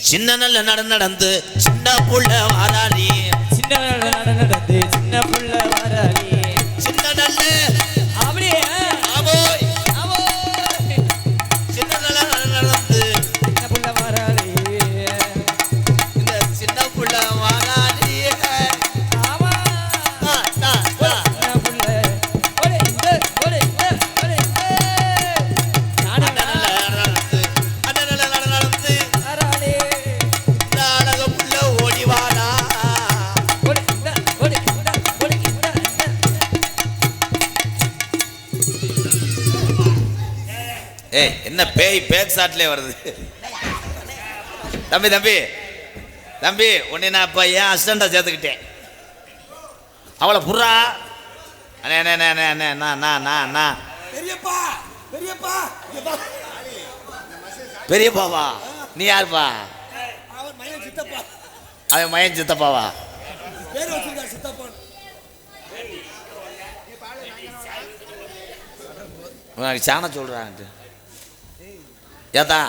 சின்ன நல்ல நட நடந்து சின்ன புள்ள வாராளி. சின்ன நட நடந்து சின்ன புள்ள வாராளி. பேய் பேக் ஷாட்லயே வருது. தம்பி தம்பி. தம்பி உன்னை நான் இப்போ ஏன் அசிஸ்டண்டா சேர்த்துக்கிட்டேன். அவளை புறா அண்ணே அண்ணே அண்ணே அண்ணே அண்ணே நான் நான் பெரியப்பா பெரியப்பா. பெரியப்பாவா? நீ யாருப்பா? அவன் மயன் சித்தப்பாவா? உனக்கு சாண சொல்கிறான்ட்டு ஏத்தா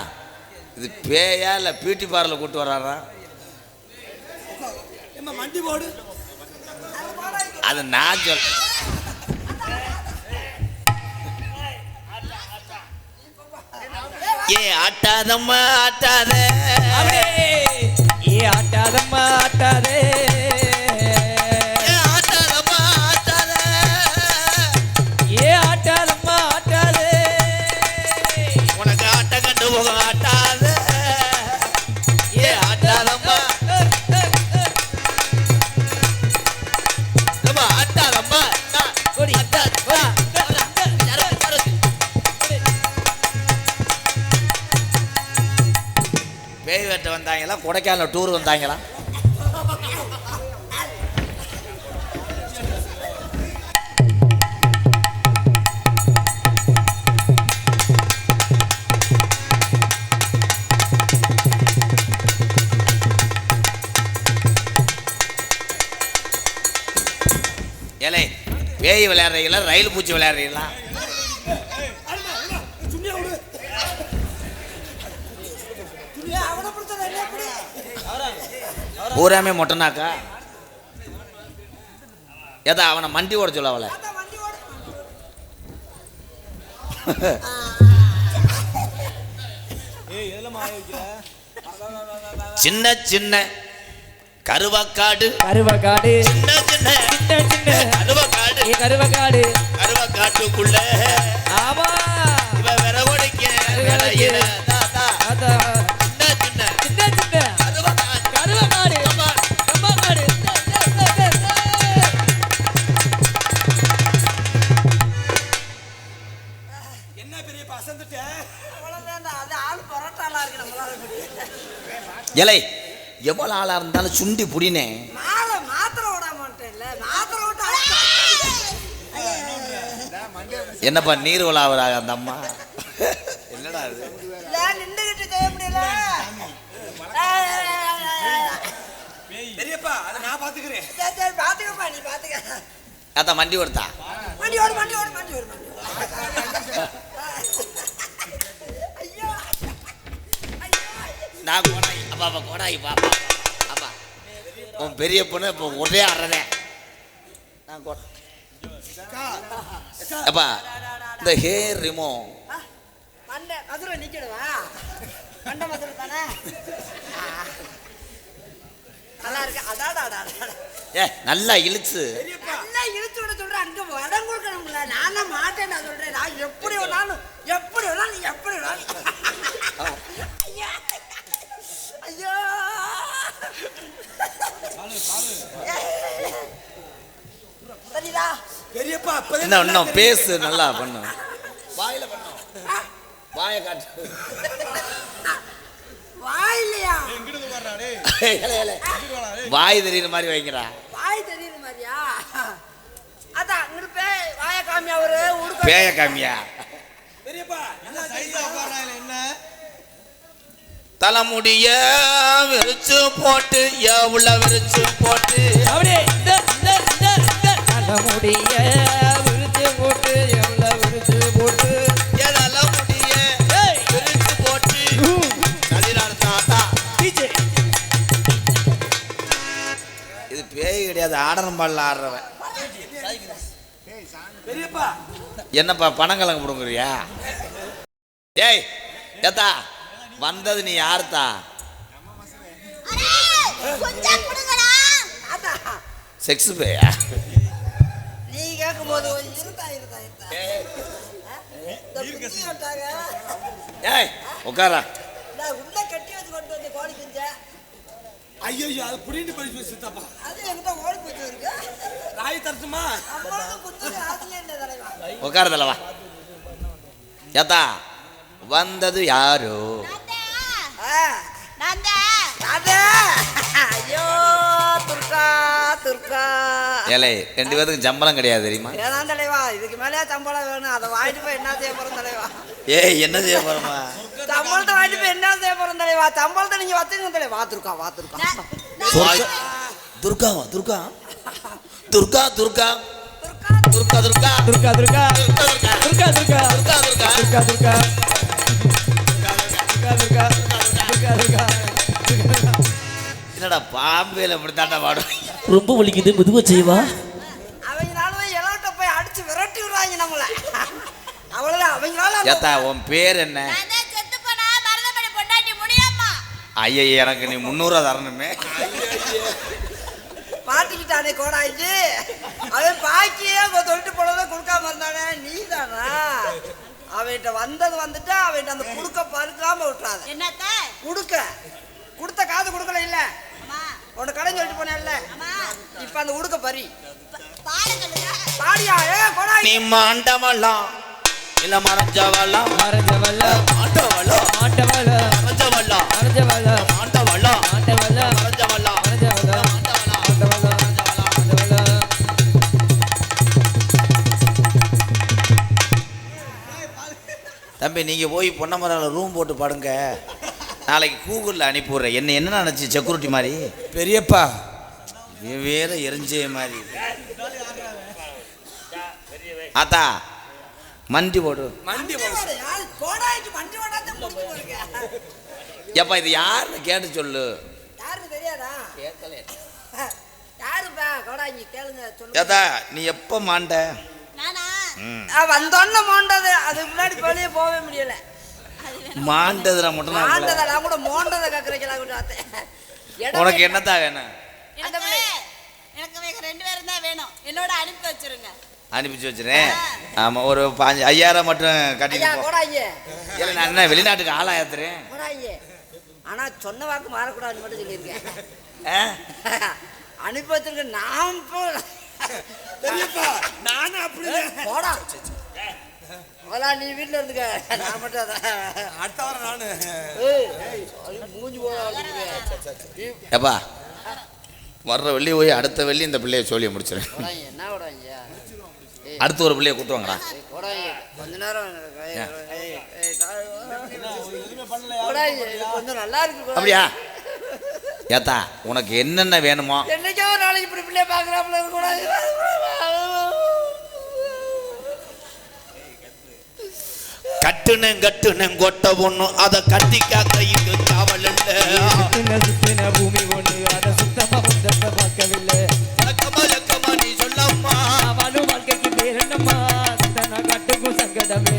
இது பேயா இல்லை பியூட்டி பார்லர் கூட்டு வர்றாரா? மண்டி போடு. அது நான் சொல் ஏ ஆட்டாதம்மா ஆட்டாத. ஏ ஆட்டாதம்மா ஆட்டாதே. கொடைக்கானல் டூர் வந்தாங்களா? ஏலே பேய் விளையாடுறீங்களா ரயில் பூச்சி விளையாடுறீங்களா அருமா அருமா சும்மியா விடு சும்மியா அவனை பிடிச்சா என்ன எப்படி பூராமே அவனை மண்டி ஓட சொல்ல அவளை வண்டி ஓடு சின்ன சின்ன கருவக்காடு. கருவக்காடு. சின்ன சின்ன சின்ன சின்ன கருவக்காடு. கருவக்காடு. கருவக்காட்டுக்குள்ள. ஆமா. இவ விரவடிக்க இலை எவ்வளோ ஆளாக இருந்தாலும் சுண்டி புடினே. என்னப்பா நீர் விழாவராக அந்த அம்மா? என்னடா அது பெரியப்பா அதை நான் பாத்துக்கிறேன் பாத்துக்கப்பா நீ பாத்துக்க மண்டி கொடுத்தா வண்டி ஓடு ஐயோ. நான் கோடாய் அப்பா அப்பா கோடாய் பாப்பா. அப்பா. உன் பெரிய பொண்ணு இப்போ ஒரே அறதே நான் கோடா அப்பா இந்த ஹேர் ரிமோ மண்டை மதுரை நிக்கணுவா மண்டை மதுரை தானே. நல்லா இருக்கு. அடாடா ஏ நல்லா இழுச்சு நல்லா இழுத்து விட சொல்றேன். அங்க வடம் கொடுக்கணும்ல நான் மாட்டேன் நான் சொல்றேன். நான் எப்படி வேணாலும் எப்படி வேணாலும் எப்படி வேணாலும். ஐயா ஐயோ. சரிடா. பெரியப்பா அப்பதான் நல்லா இன்னும். பேசு நல்லா பண்ணு. வாயில பண்ணும் வாயை காட்டு. வாய் இல்லையா ஏய், ஏலே, ஏலே. வாய் தெரியுற மாதிரி வைக்கிறா. வாய் தெரியுது மாதிரியா? அதான் இங்கிட்டு போய் வாய காமியா ஒரு பேய காமியா? பெரியப்பா என்ன சைஸா உட்கார்றாங்க என்ன? தலைமுடிய விரிச்சு போட்டு எவ்வளோ விரிச்சு போட்டு? அப்படியே தலைமுடிய விரிச்சு போட்டு எவ்வளோ விரிச்சு போட்டு? தலைமுடிய விரிச்சு போட்டு. கதிரார் தாத்தா. இது பேய் கிடையாது ஆடரம் பாடல ஆடுறவன். என்னப்பா பணம் கலங்க போடுங்கிறியா? ஏய் ஏத்தா வந்தது நீ யாருத்தா? செக்ஸ் பேயா? நீ கேட்கும் போது ஏய். உட்காரா ஐயோ அது புரிந்து படிச்சு சித்தப்பா. அது என்கிட்ட ஓடி போச்சு ஏத்தா வந்தது யாரோ? ஐயோ துர்கா துர்கா ஏலே ரெண்டு பேருக்கும் சம்பளம் கிடையாது தெரியுமா வேணாம் தலைவா இதுக்கு மேலேயே சம்பளம் வேணும் அதை வாங்கிட்டு போய் என்ன செய்ய போறோம் தலைவா ஏய் என்ன செய்ய போறோமா சம்பளத்தை வாங்கிட்டு போய் என்ன செய்ய போறோம் தலைவா சம்பளத்தை நீங்க வச்சுங்க தலைவா வா துர்கா வா துர்கா துர்கா துர்காவா துர்கா துர்கா துர்கா துர்கா துர்கா துர்கா துர்கா துர்கா துர்கா துர்கா துர்கா துர்கா துர்கா துர்கா என்னடா பாம்பேல இப்படி தாண்டா பாடும் ரொம்ப வலிக்குது மெதுவா செய்வா. அவங்களால எலவட்ட போய் அடிச்சு விரட்டி விடுறாங்க நம்மள. அவ்வளவுதான் அவங்களால ஏத்தா உன் பேர் என்ன? ஐயா எனக்கு நீ முந்நூறுவா தரணுமே. மாட்டிக்கிட்டானே கோடாயிட்டு அவன் பாக்கியே தொட்டு போனதை கொடுக்காம இருந்தானே நீ தானா அவன்கிட்ட வந்தது வந்துட்டு அவன்கிட்ட அந்த குடுக்க பறுக்காம விட்டுறாத. என்னத்த? குடுக்க. கொடுத்த காது கொடுக்கல இல்ல. உன்னை கடன் சொல்லிட்டு போனேன்ல இப்ப அந்த உடுக்க பறி. பாருங்க பாடியா ஏ கோடாய் நீ மாண்டவலாம் இல்ல மறைஞ்சவலாம் மறைஞ்சவல்ல மாண்டவலாம் ஆண்டவல்ல மறைஞ்சவலாம் மறைஞ்சவல்ல தம்பி நீங்கள் போய் பொன்னமரால் ரூம் போட்டு படுங்க. நாளைக்கு கூகுளில் அனுப்பிவிட்றேன். என்ன என்ன நினச்சி செக்யூரிட்டி மாதிரி? பெரியப்பா. வேற எரிஞ்சே மாதிரி. ஆத்தா மண்டி போடு. மண்டி எப்பா இது யாருன்னு கேட்டு சொல்லு. யாருப்பா? நீ எப்போ மாண்ட? வந்தோன்னு மோண்டது. அதுக்கு முன்னாடி வெளியே போகவே முடியல. மாண்டதுல மட்டும் தான் மாண்டதை நான் கூட மோண்டதை கூட உனக்கு என்னத்தா வேணும்? எனக்கு ரெண்டு பேரும் தான் வேணும். என்னோட அனுப்பி வச்சிருங்க. அனுப்பிச்சு வச்சுறேன் ஆமா ஒரு பாஞ்சு ஐயாயிரம் மட்டும் கோடாங்கி இல்லை நான் என்ன வெளிநாட்டுக்கு ஆளாயத்துறேன் கோடாங்கி ஆனா சொன்ன வாக்கு மாறக்கூடாதுன்னு மட்டும் சொல்லியிருக்கேன்? அனுப்பி வச்சிருக்க நான் போ பெரியப்பா நானும் அப்படிதான். போடா. போடா நீ வீட்டில் இருந்துக்க. நான் மட்டும் அடுத்த வாரம் நானு. மூஞ்சி போட வர்ற வெள்ளி போய் அடுத்த வெள்ளி இந்த பிள்ளைய சொல்லி கோடாங்கி என்ன கோடாங்கி அடுத்து ஒரு பிள்ளைய கூட்டுவாங்கடா கொஞ்ச நேரம் கொஞ்சம் நல்லா இருக்கு. அப்படியா? ஏத்தா உனக்கு என்னென்ன வேணுமோ? என்னைக்கோ ஒரு நாளைக்கு இப்படி பிள்ளைய பார்க்கறாப்புல கட்டுனேன் கட்டுனேன் கொட்ட ஒண்ணு அதை கட்டி காக்க காவல் சுத்தின சுத்தின பூமி ஒண்ணு அதை சுத்தமா உந்தத்தை பார்க்கவில்லை. நீ சொல்லம்மா. வாழும் வாழ்க்கைக்கு பேர் என்னம்மா சந்தனா காட்டுக்கும் சங்கடமே.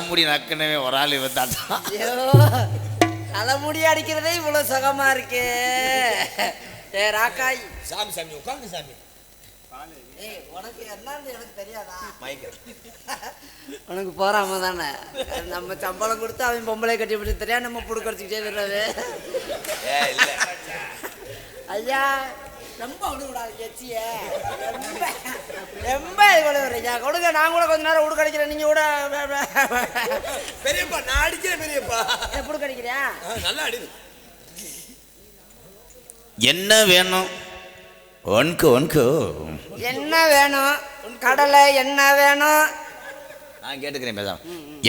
தலைமுடி நக்கனவே ஒரு ஆள் இவன் தான் ஐயோ தலைமுடி அடிக்கிறதே இவ்வளவு சுகமா இருக்கு. ஏ ராக்காய். சாமி சாமி உட்காந்து சாமி. ஏய் உனக்கு என்னன்னு எனக்கு தெரியாதா? உனக்கு போறாம தானே? நம்ம சம்பளம் கொடுத்து அவன் பொம்பளை கட்டி பிடிச்சி தெரியா நம்ம புடுக்கடிச்சுக்கிட்டே வர்றது ஐயா ரொம்ப விடக்கூடாது எச்சிய. ரொம்ப ரொம்ப இது. கூட கொடுங்க நான் கூட கொஞ்ச நேரம் உடுக்கடிக்கிறேன் நீங்க கூட பெரியப்பா நான் அடிக்கிறேன் பெரியப்பா. எப்படி கடிக்கிறியா நல்லா அடி என்ன வேணும்? ஒன்க்கு ஒன்க்கு என்ன வேணும்? கடலை என்ன வேணும்? நான் கேட்டுக்கிறேன் பேசாம.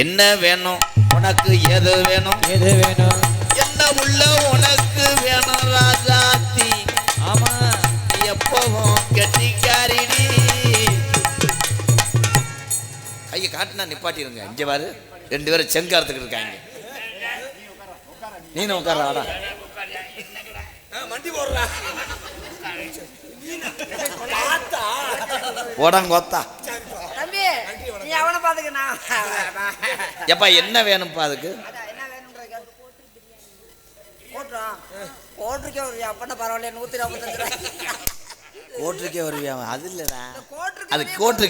என்ன வேணும்? உனக்கு எது வேணும்? எது வேணும்? என்ன உள்ள உனக்கு வேணும் எப்பவும் கெட்டிக்காரிடி கையை காட்டுனா நிப்பாட்டிருங்க. இங்க பாரு. ரெண்டு பேரும் செங்காரத்துக்கு இருக்காங்க. நீனும் உட்கார ஆடா மண்டி போடுறா. ஓடாங்கோத்தா. தம்பி நீ அவனை பாத்துக்க நான் எப்பா என்ன வேணும்ப்பா அதுக்கு? அதான் என்ன வேணும்ன்றத போட்டுறோம். போட்டிருக்கே ஒரு அப்பன பரவாயில்ல நூத்தி நாற்பத்தஞ்சு ரூபாய். கோட்டுக்கே வருவியா அது இல்லடா. அது கோட்டு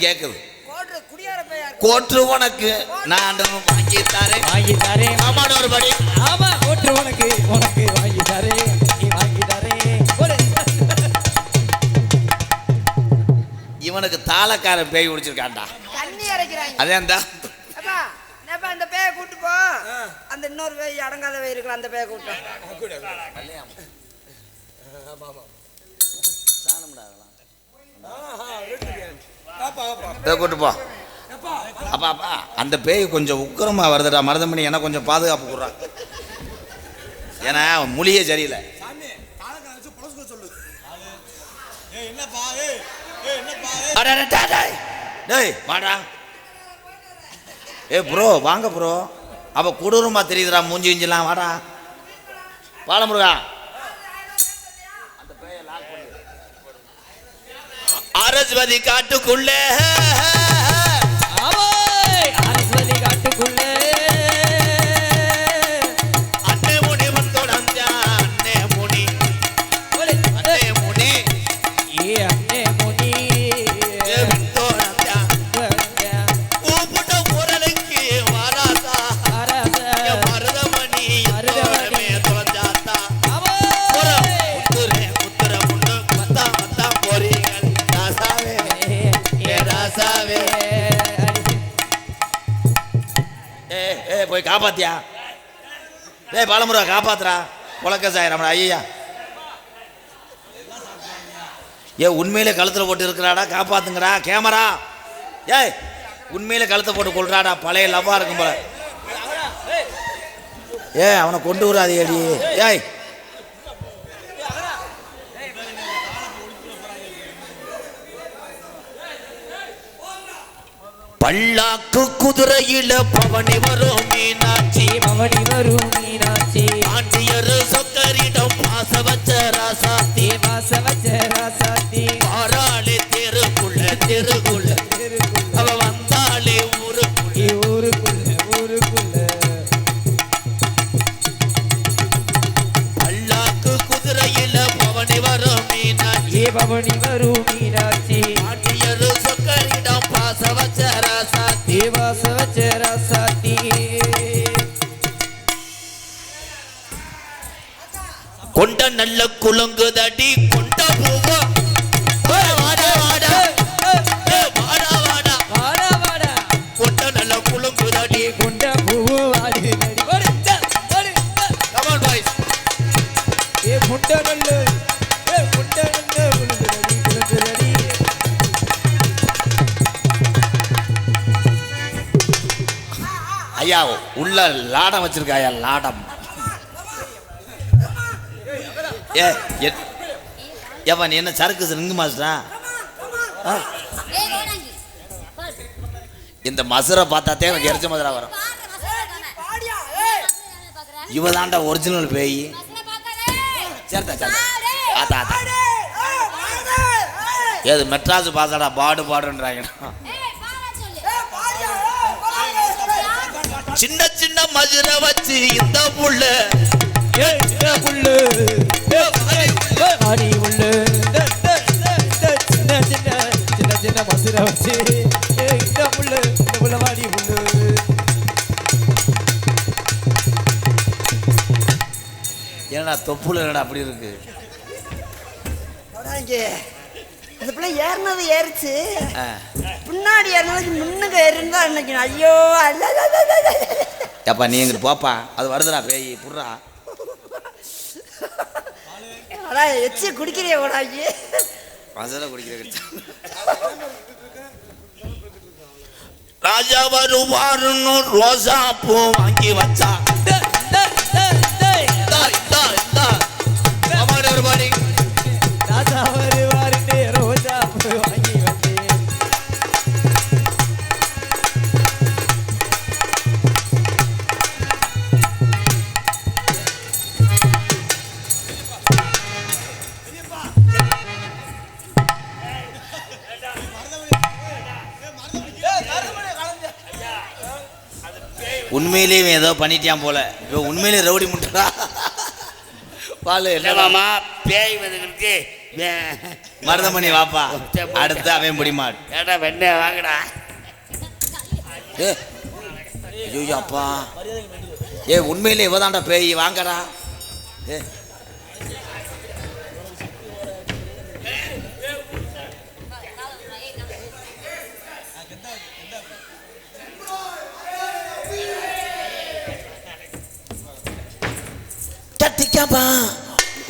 பையா கோட்டு உனக்கு. நான் வாங்கி தரேன். வாங்கி தரேன். ஆமாட ஒரு படி. ஆமா ஓட்டு உனக்கு உனக்கு வாங்கி தரேன். வாங்கி இவனுக்கு தாளக்கார பேய் பிடிச்சிருக்கான்டா தண்ணி இறைக்கிறாங்க அதே அந்த அந்த பேயை கூட்டு போ. அந்த இன்னொரு பேய் அடங்காத பேய் இருக்கலாம் அந்த பேயை கூட்டு பாப்பா பாப்பா இதை கூட்டு போ அப்பா அப்பா அந்த பேய் கொஞ்சம் உக்கிரமா வருதுடா. மருதமணி எனக்கு கொஞ்சம் பாதுகாப்பு கொடுறான் ஏன்னா மொழியே சரியில்லை. டேய். டேய் வாடா. ஏ ப்ரோ வாங்க ப்ரோ அவ கொடூரமா தெரியுதுடா மூஞ்சி இஞ்சிலாம் வாடா. பாலமுருகா. அரஸ்வதி காட்டுக்குள்ளே. அரஸ்வதி காட்டுக்குள்ளே. ஏய் பாலமுருகா காப்பாத்துறா உலக்க சாயிரம்டா ஐயா. ஏ உண்மையிலே கழுத்தில் போட்டு இருக்கிறாடா காப்பாத்துங்கடா கேமரா. ஏய் உண்மையிலே கழுத்தை போட்டு கொள்றாடா பழைய லவ்வா இருக்கும் போல. ஏ அவனை கொண்டு வராது ஏடி ஏய் பல்லாக்கு குதிரையில பவனி வரும் மீனாட்சி. மவனி வரும் மீனாட்சி. ஆண்டியரு சொக்கரிடம் பாச வச்ச ராசாத்தி. தேவாச வச்ச ராசாத்தி. நல்லு உளுந்துரடி உளுந்துரடி ஐயா உள்ள லாடம் வச்சிருக்காயா லாடம். ஏ எ- ஏப்பா நீ என்ன சரக்கு நிங்கு மாஸ்டா ஆ, இந்த மசுரை பார்த்தாத்தே எனக்கு எரிச்ச மதுரா வரும். பாரு இவ தாண்டா ஒரிஜினல் பேய். சேர்த்தா சேர்த்தா. ஆத்தா ஆத்தா. ஏது மெட்ராஸ் பாசாடா பாடு பாடுன்றாங்க சின்ன சின்ன மதுரை வச்சு இந்த புள்ள. ஏ புல்லு ஆடி சின்ன சின்ன சின்ன சின்ன மசுர வச்சு ஏ இந்த புல்லு இந்த புள்ள வாடி ஏன்னா தொப்புல என்னடா அப்படி இருக்கு? இந்த பிள்ளை ஏறினது ஏறிச்சு. பின்னாடி ஏறினதுக்கு முன்னுக்கு ஏறிருந்தா இன்னைக்கு ஐயோ அல்ல. ஏப்பா நீ எங்கிட்டு போப்பா? அது வருதுடா பேய் புடுறா. அடா எச்சி குடிக்கிறிய கோடாங்கி மசாலா குடிக்கிற ராஜ ராஜா வருவாருன்னு ரோசா பூ வாங்கி வச்சா. இவன் ஏதோ பண்ணிட்டான் போல. இப்போ உண்மையிலேயே ரவுடி முட்டா பாலு என்ன மாமா பேய் வந்துருக்கு மருதமணி வாப்பா. அடுத்து அவன் பிடிமாடு ஏடா வாங்கடா. ஐயோ அப்பா. ஏ உண்மையிலே இவதான்டா பேய் வாங்கடா. ஏ கட்டிக்கவா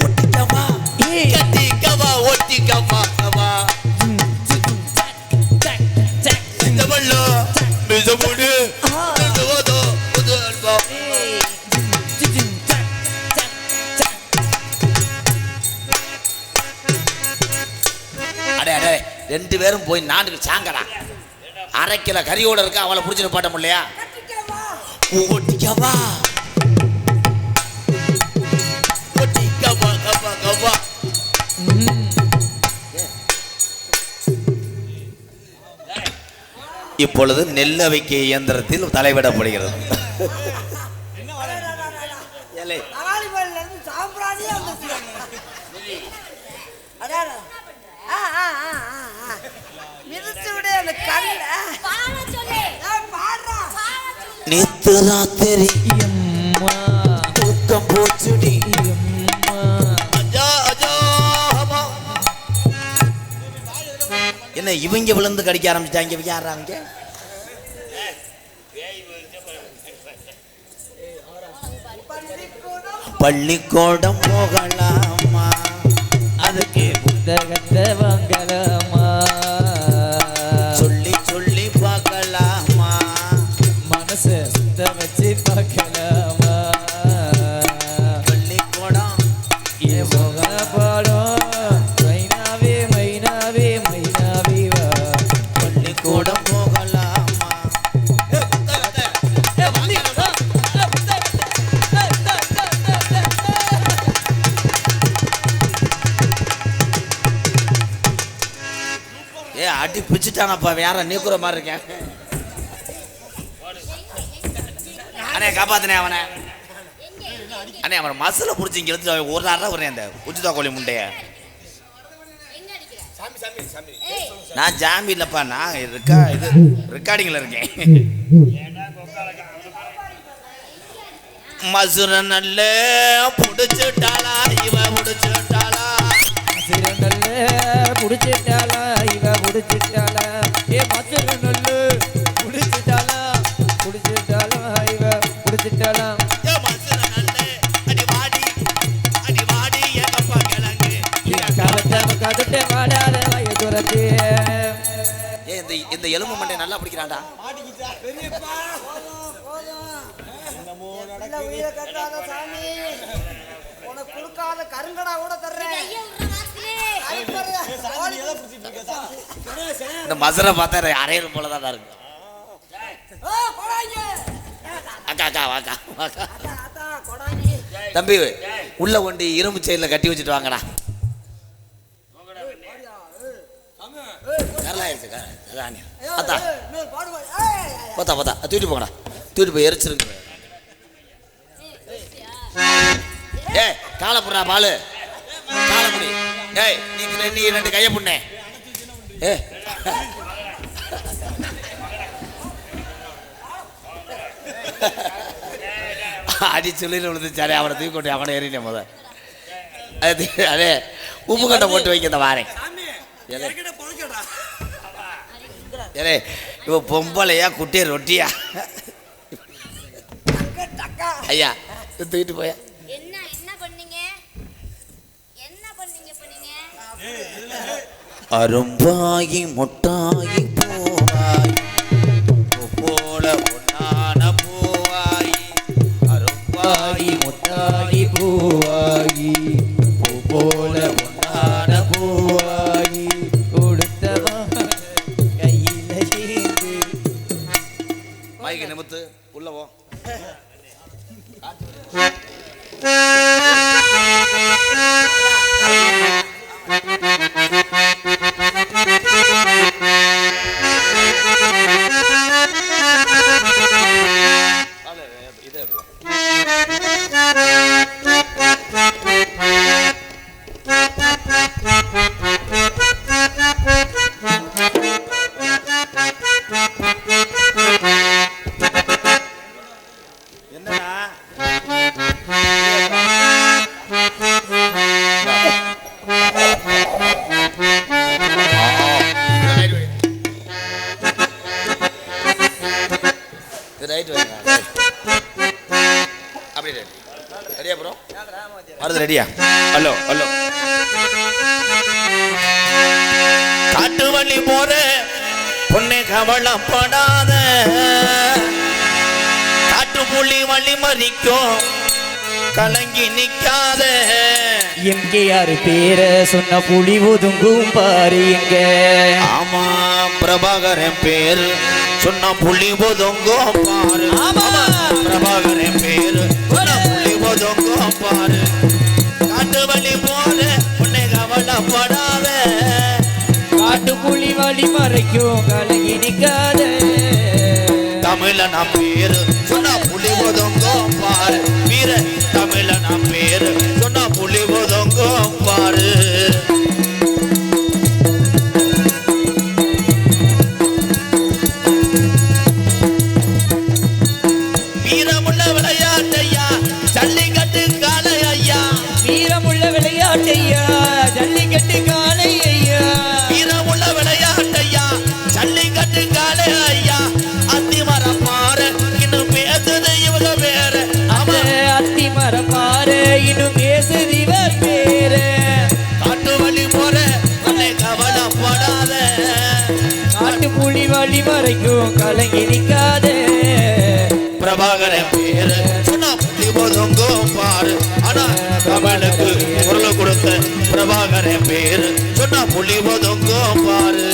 ஒட்டிக்கவா? கட்டிக்கவா ஒட்டிக்கவா கவா. இந்த அல்வா. அடே அடே ரெண்டு பேரும் போய் நாட்டுக்கு சாங்கடா. அரை கிலோ கறியோட இருக்கு? அவளை பிடிச்சிட்டு பாட்ட முடியலையா? ஓட்டிக்கவா இப்பொழுது நெல் அவைக்க இயந்திரத்தில் தலைவிடப்படுகிறது நேத்து ராத்திரி தூக்கம் போச்சுடி. என்ன இவங்க விழுந்து கடிக்க ஆரம்பிச்சிட்டாங்க இவங்க யாராங்க பள்ளிக்கூடம் போகலாமா? அதுக்கு புத்தகத்தை வாங்கலாம். அடி பிச்சுட்டானப்பா வேற நீக்குற மாதிரி இருக்கேன். அண்ணே காப்பாத்தினே அவனை. அண்ணே அவன் மசில பிடிச்சி இங்க எடுத்து அவன் ஒரு நாள் வரேன் அந்த உச்சிதா கோழி முண்டைய. நான் ஜாமி இல்லப்பா நான் இருக்கா இது ரெக்கார்டிங்ல இருக்கேன். மசுர நல்ல புடிச்சுட்டாளா இவ புடிச்சுட்டாளா. மசுரநல்லு பிடிச்சிட்டாளா. இவ புடிச்சிட்டாளா ஏ மசுரநல்லு புடிச்சிட்டாளா புடிச்சிட்டாளா இவ ஏ நல்ல அடி வாடி அடி வாடி எங்கப்பா கிழங்கு. காலத்தை கத்துட்டு வாடாத வய துரத்து ஏ இந்த இந்த எலும்பு மண்டை நல்லா பிடிக்கிறான்டா. பெரியப்பா. இல்ல உயிரை கட்டாத சாமி. உனக்கு கொடுக்காத கருங்கடா கூட தர்றேன். இந்த மசுரை பார்த்தா அரையல் போல தான் இருக்கு. அக்கா அக்கா வாக்கா வாக்கா. தம்பி உள்ள கொண்டு இரும்பு செயலில் கட்டி வச்சுட்டு வாங்கடா. நல்லா ஆயிடுச்சுக்கா அதான் அத்தா பார்த்தா பார்த்தா தூக்கிட்டு போங்கடா. தூக்கிட்டு போய் எரிச்சிருங்க. ஏ காலை புடுறா பாலு. காலை ஏய் நீ நீ ரெண்டு கையை புண்ணே. ஏ. அடி சொல்லிட்டு விழுந்துச்சாரே அவனை தூக்கி கொண்டு அவனை ஏறிட்டேன் முத அது அதே உப்பு கட்டை போட்டு வைக்க இந்த வாரேன் ஏலே. இவ பொம்பளையா குட்டிய ரொட்டியா. ஐயா தூக்கிட்டு போயா. அரும்பாயி முட்டாயி பூவாய். போல ஒன்னான பூவாய். அரும்பாயி முட்டாயி பூவாய். ரெடியா ஹலோ ஹலோ. காட்டு வழி போற பொண்ணு கவலைப்படாத காட்டு புள்ளி வழி மறிக்கும். கலங்கி நிக்காத. எம்கேஆர் பேர சொன்ன புலி ஒதுங்கும் பாரு எங்க. ஆமா பிரபாகரன் பேரு சொன்ன புள்ளி போதொங்கோ பாரு. ஆமா. பிரபாகரன் பேரு சொன்ன புள்ளி போதொங்கோ பாரு. வழி போற உன்னை கவலைப்படாத. காட்டு புலி வழி மறைக்கும் கலங்கி நிக்காத. தமிழ நான் பேரு சொன்ன புள்ளி போதொங்கோ பாரு. வீர தமிழ நான் பேரு சொன்ன புள்ளி போதொங்கோ பாரு. இன்னும் பேசுது இவர் பேரு. காட்டு வழி போற உன்னை கவலைப்படாத. காட்டு புலி வழி வரைக்கும் கலங்கி நிக்காத. பிரபாகரன் பேரு சொன்னா புள்ளி போதுங்கோ பாரு ஆனா தமிழுக்கு குரல் கொடுத்த பிரபாகரன் பேரு சொன்னா புலி போதுங்கோ பாரு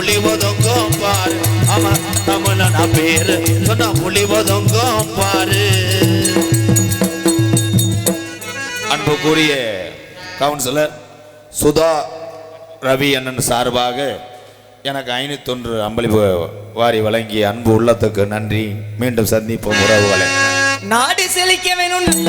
சொன்னா புள்ளி பாரு. ஆமா தமிழனா பேரு? சொன்னா புள்ளி ஒதுங்கோ பாரு. அன்புக்குரிய கவுன்சிலர் சுதா ரவி அண்ணன் சார்பாக எனக்கு ஐநூத்தொன்று அம்பளிப்பு வாரி வழங்கிய அன்பு உள்ளத்துக்கு நன்றி. மீண்டும் சந்திப்போம் உறவுகளை. நாடு செழிக்க வேணும் நல்ல